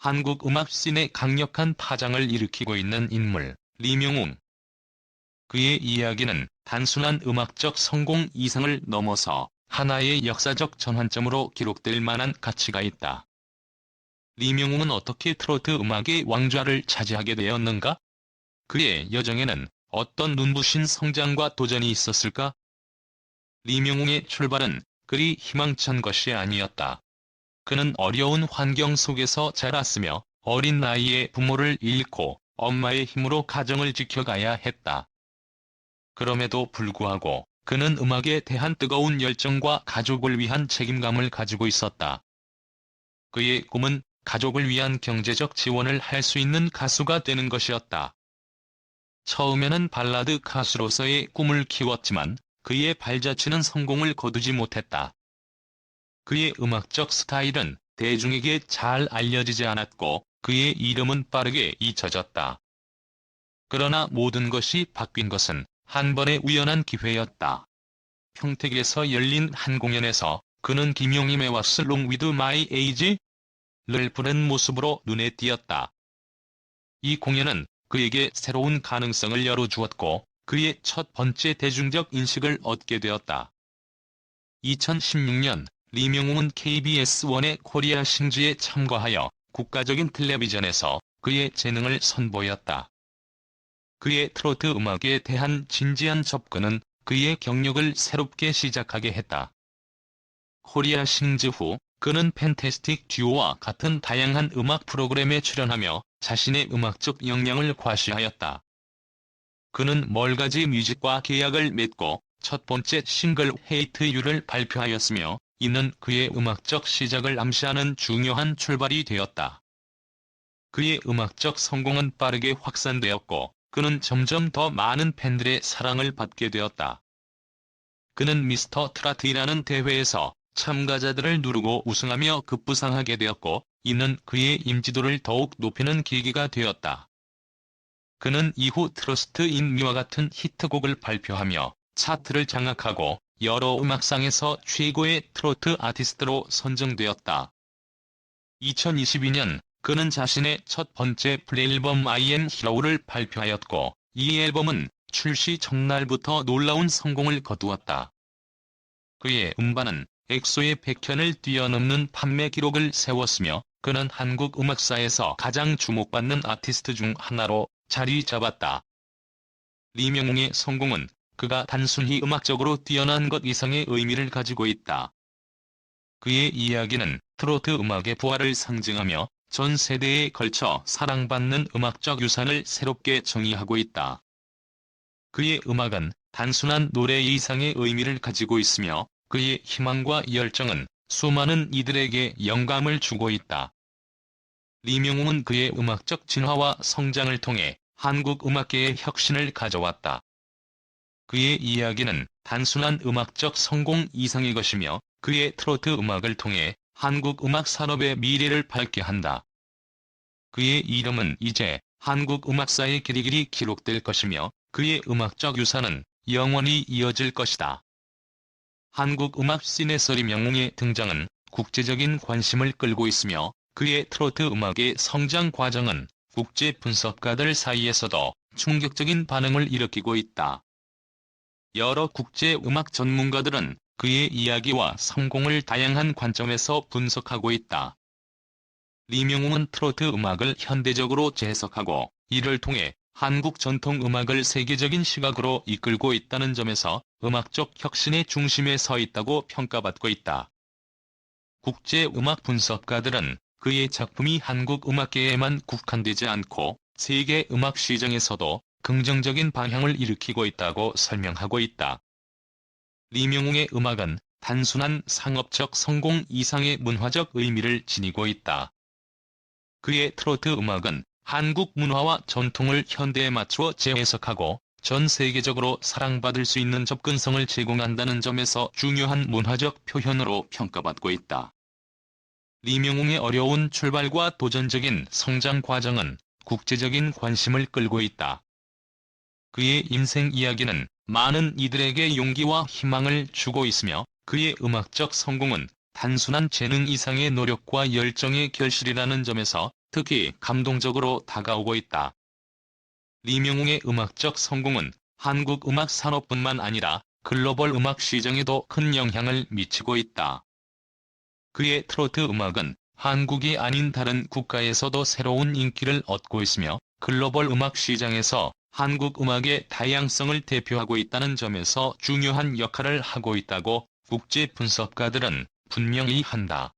한국 음악 씬에 강력한 파장을 일으키고 있는 인물, 리명웅. 그의 이야기는 단순한 음악적 성공 이상을 넘어서 하나의 역사적 전환점으로 기록될 만한 가치가 있다. 리명웅은 어떻게 트로트 음악의 왕좌를 차지하게 되었는가? 그의 여정에는 어떤 눈부신 성장과 도전이 있었을까? 리명웅의 출발은 그리 희망찬 것이 아니었다. 그는 어려운 환경 속에서 자랐으며 어린 나이에 부모를 잃고 엄마의 힘으로 가정을 지켜가야 했다. 그럼에도 불구하고 그는 음악에 대한 뜨거운 열정과 가족을 위한 책임감을 가지고 있었다. 그의 꿈은 가족을 위한 경제적 지원을 할 수 있는 가수가 되는 것이었다. 처음에는 발라드 가수로서의 꿈을 키웠지만 그의 발자취는 성공을 거두지 못했다. 그의 음악적 스타일은 대중에게 잘 알려지지 않았고 그의 이름은 빠르게 잊혀졌다. 그러나 모든 것이 바뀐 것은 한 번의 우연한 기회였다. 평택에서 열린 한 공연에서 그는 김용임의 What's Wrong With My Age를 부른 모습으로 눈에 띄었다. 이 공연은 그에게 새로운 가능성을 열어주었고 그의 첫 번째 대중적 인식을 얻게 되었다. 2016년 리명웅은 KBS1의 코리아 싱즈에 참가하여 국가적인 텔레비전에서 그의 재능을 선보였다. 그의 트로트 음악에 대한 진지한 접근은 그의 경력을 새롭게 시작하게 했다. 코리아 싱즈 후 그는 팬테스틱 듀오와 같은 다양한 음악 프로그램에 출연하며 자신의 음악적 역량을 과시하였다. 그는 멀가지 뮤직과 계약을 맺고 첫 번째 싱글 헤이트 유를 발표하였으며 이는 그의 음악적 시작을 암시하는 중요한 출발이 되었다. 그의 음악적 성공은 빠르게 확산되었고 그는 점점 더 많은 팬들의 사랑을 받게 되었다. 그는 미스터 트라트이라는 대회에서 참가자들을 누르고 우승하며 급부상하게 되었고 이는 그의 인지도를 더욱 높이는 계기가 되었다. 그는 이후 트러스트 인 미와 같은 히트곡을 발표하며 차트를 장악하고 여러 음악상에서 최고의 트로트 아티스트로 선정되었다. 2022년 그는 자신의 첫 번째 플레이앨범 I am Hero를 발표하였고 이 앨범은 출시 전날부터 놀라운 성공을 거두었다. 그의 음반은 엑소의 100편을 뛰어넘는 판매 기록을 세웠으며 그는 한국 음악사에서 가장 주목받는 아티스트 중 하나로 자리 잡았다. 리명웅의 성공은 그가 단순히 음악적으로 뛰어난 것 이상의 의미를 가지고 있다. 그의 이야기는 트로트 음악의 부활을 상징하며 전 세대에 걸쳐 사랑받는 음악적 유산을 새롭게 정의하고 있다. 그의 음악은 단순한 노래 이상의 의미를 가지고 있으며 그의 희망과 열정은 수많은 이들에게 영감을 주고 있다. 리명웅은 그의 음악적 진화와 성장을 통해 한국 음악계의 혁신을 가져왔다. 그의 이야기는 단순한 음악적 성공 이상의 것이며 그의 트로트 음악을 통해 한국 음악 산업의 미래를 밝게 한다. 그의 이름은 이제 한국 음악사의 길이 길이 기록될 것이며 그의 음악적 유산은 영원히 이어질 것이다. 한국 음악 씬에서 리명웅의 등장은 국제적인 관심을 끌고 있으며 그의 트로트 음악의 성장 과정은 국제 분석가들 사이에서도 충격적인 반응을 일으키고 있다. 여러 국제 음악 전문가들은 그의 이야기와 성공을 다양한 관점에서 분석하고 있다. 리명웅은 트로트 음악을 현대적으로 재해석하고 이를 통해 한국 전통 음악을 세계적인 시각으로 이끌고 있다는 점에서 음악적 혁신의 중심에 서 있다고 평가받고 있다. 국제 음악 분석가들은 그의 작품이 한국 음악계에만 국한되지 않고 세계 음악 시장에서도 긍정적인 방향을 일으키고 있다고 설명하고 있다. 리명웅의 음악은 단순한 상업적 성공 이상의 문화적 의미를 지니고 있다. 그의 트로트 음악은 한국 문화와 전통을 현대에 맞추어 재해석하고 전 세계적으로 사랑받을 수 있는 접근성을 제공한다는 점에서 중요한 문화적 표현으로 평가받고 있다. 리명웅의 어려운 출발과 도전적인 성장 과정은 국제적인 관심을 끌고 있다. 그의 인생 이야기는 많은 이들에게 용기와 희망을 주고 있으며 그의 음악적 성공은 단순한 재능 이상의 노력과 열정의 결실이라는 점에서 특히 감동적으로 다가오고 있다. 리명웅의 음악적 성공은 한국 음악 산업뿐만 아니라 글로벌 음악 시장에도 큰 영향을 미치고 있다. 그의 트로트 음악은 한국이 아닌 다른 국가에서도 새로운 인기를 얻고 있으며 글로벌 음악 시장에서 한국 음악의 다양성을 대표하고 있다는 점에서 중요한 역할을 하고 있다고 국제 분석가들은 분명히 한다.